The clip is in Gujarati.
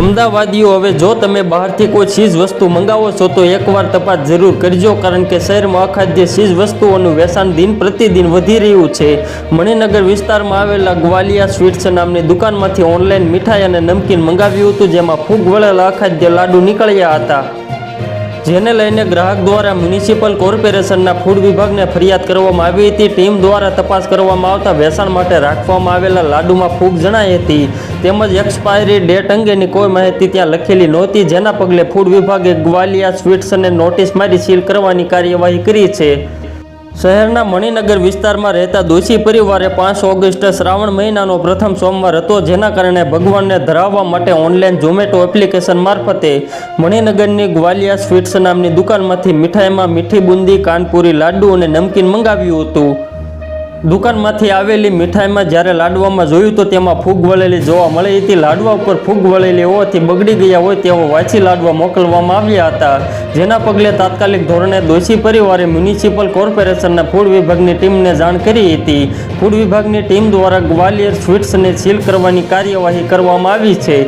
અમદાવાદીઓ, હવે જો તમે બહારથી કોઈ ચીજ વસ્તુ મંગાવો છો, તો એકવાર તપાસ જરૂર કરજો, કારણ કે શહેરમાં અખાદ્ય ચીજ વસ્તુઓનું વેચાણ દિન પ્રતિદિન વધી રહ્યું છે. મણિનગર વિસ્તારમાં આવેલા ગ્વાલિયા સ્વીટ્સ નામની દુકાનમાંથી ઓનલાઈન મીઠાઈ અને નમકીન મંગાવ્યું હતું, જેમાં ફૂગ વળેલા અખાદ્ય લાડુ નીકળ્યા હતા. જેને લઈને ગ્રાહક દ્વારા મ્યુનિસિપલ કોર્પોરેશનના ફૂડ વિભાગને ફરિયાદ કરવામાં આવી હતી. ટીમ દ્વારા તપાસ કરવામાં આવતા વેચાણ માટે રાખવામાં આવેલા લાડુમાં ફૂગ જણાઈ હતી. તેમજ એક્સપાયરી ડેટ અંગેની કોઈ માહિતી ત્યાં લખેલી નહોતી, જેના પગલે ફૂડ વિભાગે ગ્વાલિયા સ્વીટ્સને નોટિસ મારી સીલ કરવાની કાર્યવાહી કરી છે. શહેરના મણિનગર વિસ્તારમાં રહેતા દોષી પરિવારે પાંચ ઓગસ્ટે શ્રાવણ મહિનાનો પ્રથમ સોમવાર હતો, જેના કારણે ભગવાનને ધરાવવા માટે ઓનલાઈન ઝોમેટો એપ્લિકેશન મારફતે મણિનગરની ગ્વાલિયા સ્વીટ્સ નામની દુકાનમાંથી મીઠાઈમાં મીઠી બુંદી, કાનપુરી, લાડુ અને નમકીન મંગાવ્યું હતું. દુકાનમાંથી આવેલી મીઠાઈમાં જ્યારે લાડવામાં જોયું તો તેમાં ફૂગ વળેલી જોવા મળી હતી. લાડવા ઉપર ફૂગ વળેલી હોવાથી બગડી ગયા હોય તેવો વાંચી લાડવા મોકલવામાં આવ્યા હતા. જેના પગલે તાત્કાલિક ધોરણે દોષી પરિવારે મ્યુનિસિપલ કોર્પોરેશનના ફૂડ વિભાગની ટીમને જાણ કરી હતી. ફૂડ વિભાગની ટીમ દ્વારા ગ્વાલિયર સ્વીટ્સને સીલ કરવાની કાર્યવાહી કરવામાં આવી છે.